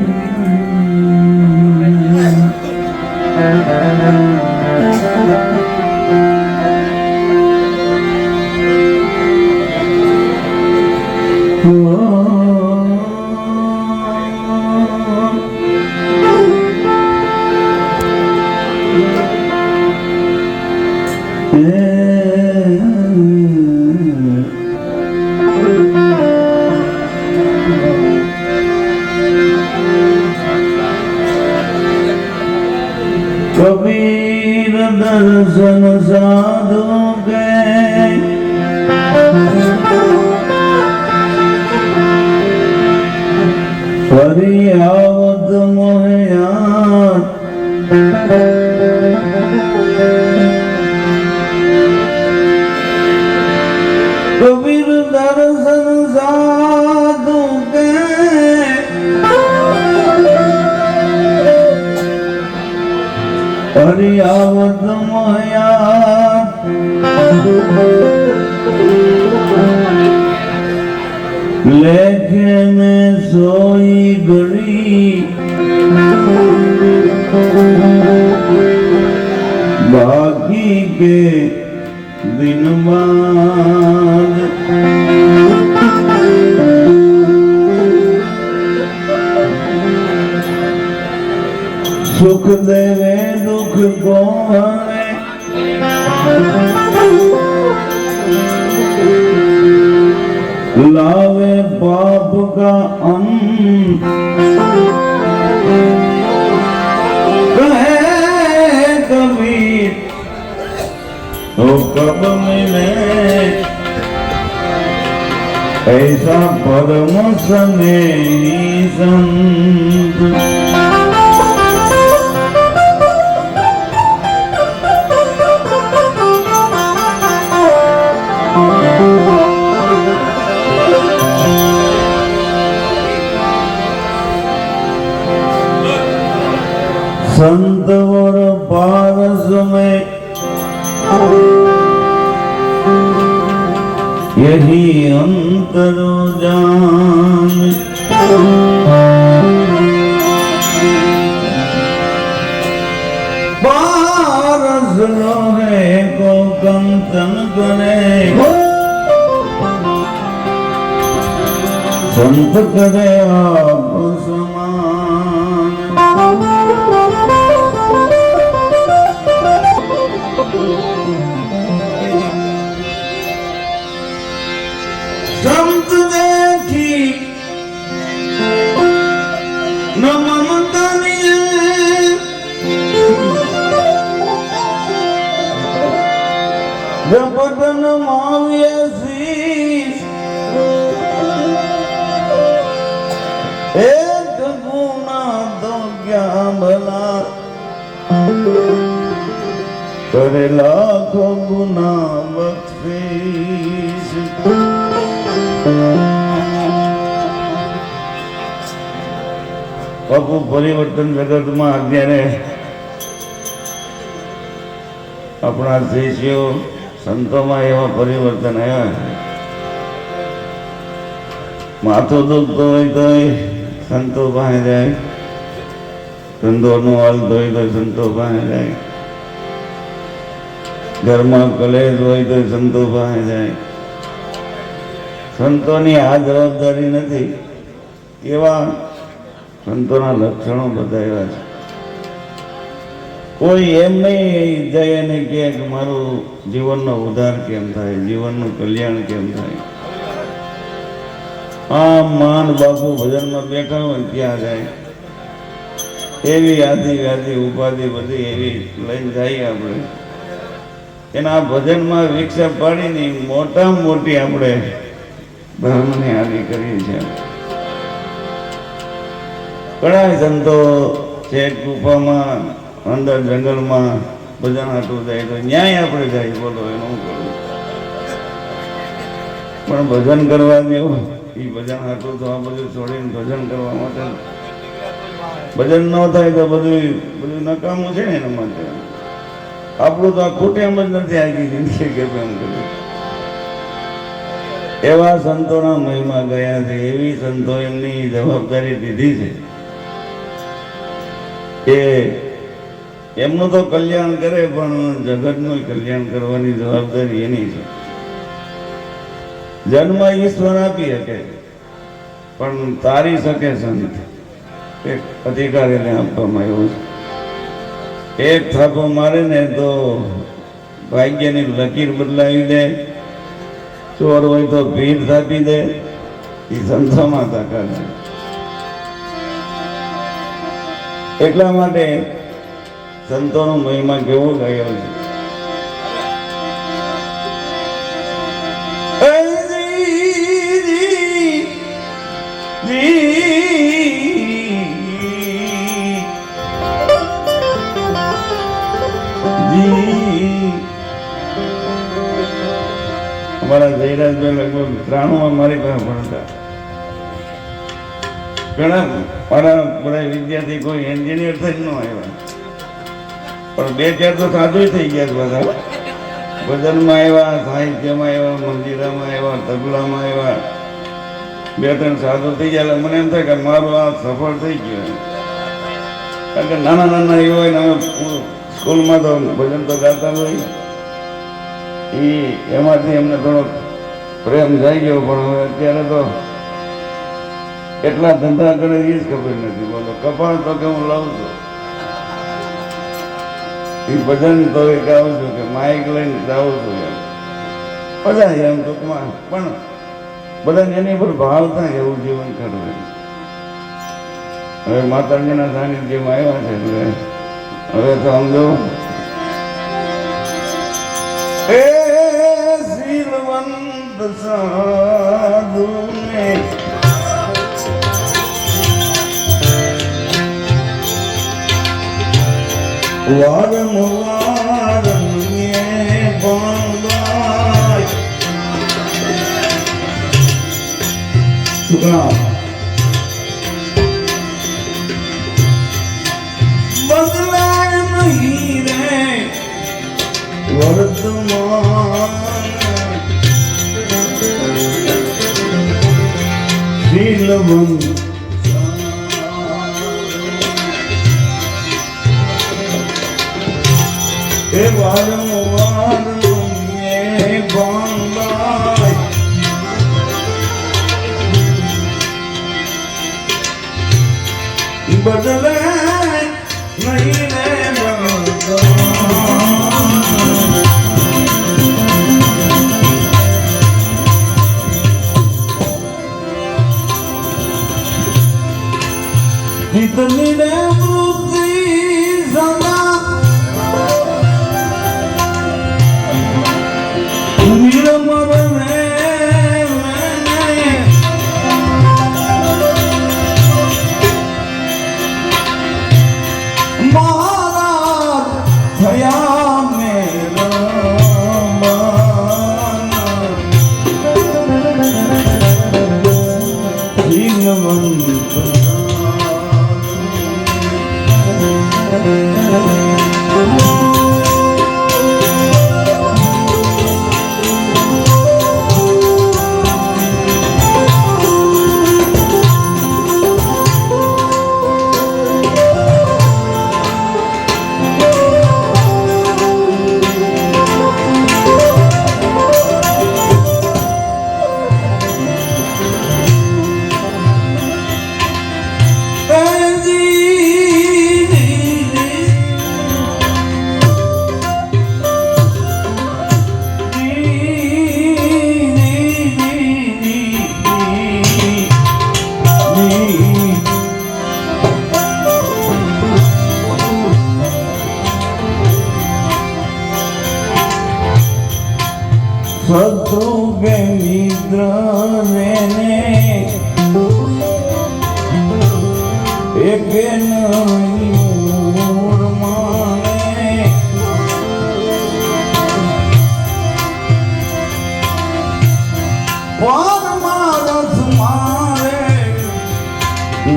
Amen. Kabir દર્શન સાધુ કે ફરી આવત મોહયા હરિયાવત મોયા લેખે મેં સોઈ ગળી બાકી કે દિન બાદ સુખ દેવે you लावे बाप का कहे कभी तो कब मिले? ऐसा परम सने संत संत और पारस में यही अंतर जान पारस लोहे को कंचन करे संत करे आप समान संत देखी न ममता जपन એક ગુણા તો ક્યાં ભલા કરે લાખો ગુના બક્ષીશ બાપુ, પરિવર્તન જગતમાં અત્યારે આપણા શિષ્યો સંતોમાં એવા પરિવર્તન આવ્યા. માથું દુખતો હોય તો સંતો પાસે જાય. ધંધોનો હાલ ધોઈ તો સંતો પાસે જાય. ઘરમાં કલેશ હોય તો સંતો પાસે જાય. સંતોની આ જવાબદારી નથી. એવા સંતોના લક્ષણો બધા એવા છે. કોઈ એમ નહીં જાય અને કે મારું જીવનનો ઉદ્ધાર કેમ થાય? જીવનનું કલ્યાણ કેમ થાય? આમ માન બાપુ ભજનમાં બેઠા હોય ત્યાં જાય. એવી આધી વ્યાધી ઉપાધિ બધી એવી લઈને જઈએ આપણે. એના ભજનમાં વિક્ષેપ પાડીને મોટામાં મોટી આપણે ધર્મની હાનિ કરીએ છીએ. ઘણા સંતો છે ગુફામાં, અંદર જંગલમાં ભજન હાટું જાય તો ન્યાય આપણે જાય, બોલો એનું કરવું? પણ ભજન કરવા દેવું એ ભજન હતું તો આ બધું છોડીને ભજન કરવા માટે ભજન ન થાય તો બધું બધું નકામું છે ને એના માટે. આપણું તો આ ખોટી એમ જ નથી આવી જિંદગી કે એમ કર્યું એવા સંતોના મહિમા ગયા છે, એવી સંતો એમની જવાબદારી દીધી છે કે એમનું તો કલ્યાણ કરે પણ જગતનું કલ્યાણ કરવાની જવાબદારી એની છે. જન્મ ઈશ્વર આપી શકે પણ તારી શકે સંત એક અધિકારીને આપવામાં આવ્યો છે. એક થાપો મારે ને તો ભાગ્યની લકીર બદલાવી દે. ચોર હોય તો ભીડ થાપી દે. એ સંતોમાં તાકાત છે એટલા માટે સંતોનો મહિમા કેવો ગયો છે. ત્રાણુંમાં મારી પાસે ભણતા. ઘણા મારા બધા વિદ્યાર્થી કોઈ એન્જિનિયર થઈ ન આવ્યા. પણ બે ચાર તો સાધુ થઈ ગયા બધા. ભજનમાં આવ્યા, સાહિત્યમાં આવ્યા, મંદિરામાં આવ્યા, તબલામાં આવ્યા. બે ત્રણ સાધુ થઈ ગયા એટલે મને એમ થાય કે મારું આ સફળ થઈ ગયું કારણ કે નાના નાના એવા હોય ને અમે સ્કૂલમાં તો ભજન તો ગાતા હોય એ એમાંથી એમને થોડો પ્રેમ જાય ગયો, પણ હવે અત્યારે તો એટલા ધંધા કરે એ જ ખબર નથી. બોલો, કપાળ તો કે હું લાવું છું? એ ભજન તો એ ગાઉં છું કે માઇક લઈને જાઉં છું એમ. બધા એમ ટૂંકમાં, પણ બધાને એની પર ભાવ થાય એવું જીવન કરવું હવે માતાજીના સાનિધ્યમાં આવ્યા છે એટલે હવે તો સમજો. એ વારંવાર મેં બંધાય. શું શીલવંત એ વારંવાર મેં બંધાય. બદલે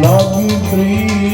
લાગી પ્રીત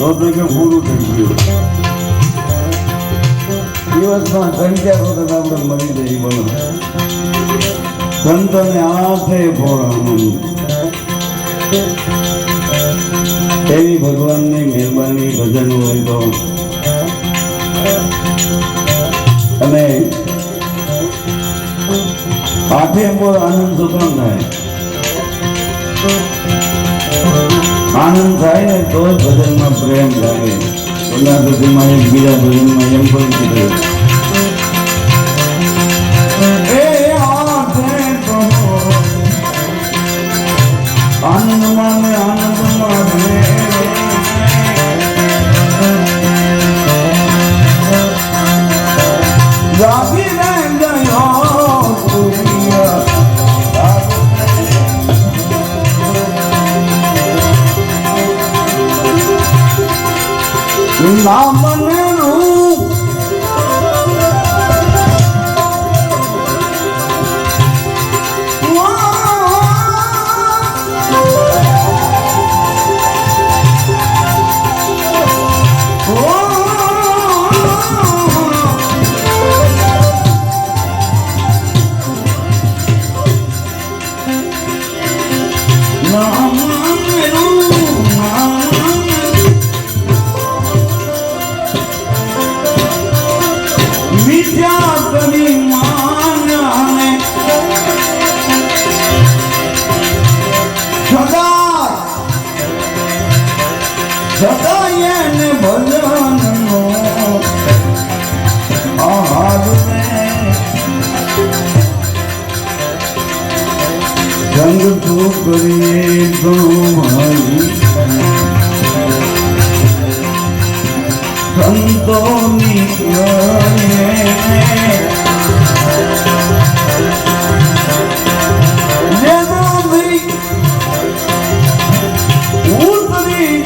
તો કે પૂરું થઈ ગયું દિવસમાં ત્રણ ચાર વખત આપણે મરી જઈ બોલો સંતને આથે ફોડાનું એવી ભગવાનની મહેરબાની ભજન હોય તો અને આઠે આનંદ સુકામ થાય આનંદ થાય ને તો જ ભજનમાં પ્રેમ લાગે. ઓલા સુધીમાં એકબીજા ભજનમાં એમ પણ કીધું. સદા એને ભજનનો આહાર સંગ તું કરીએ તો મારી સંતોની ઉતરી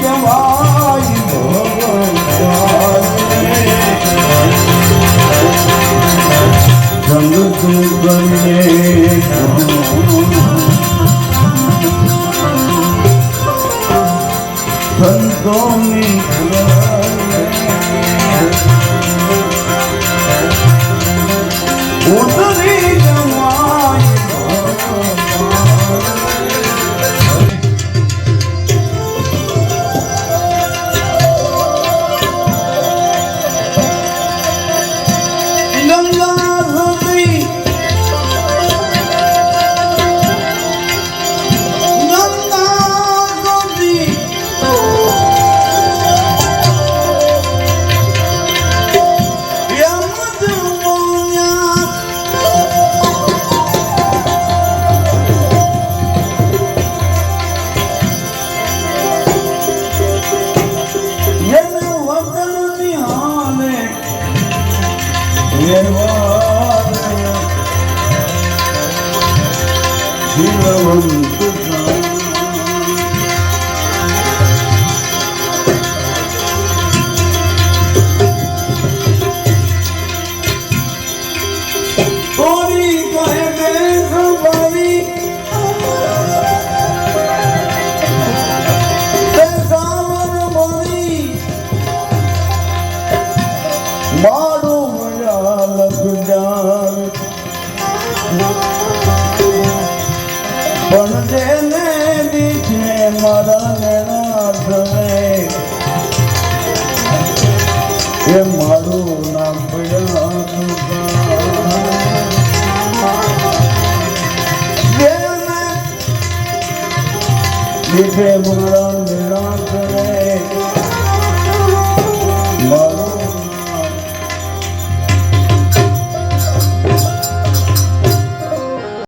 જીવવંત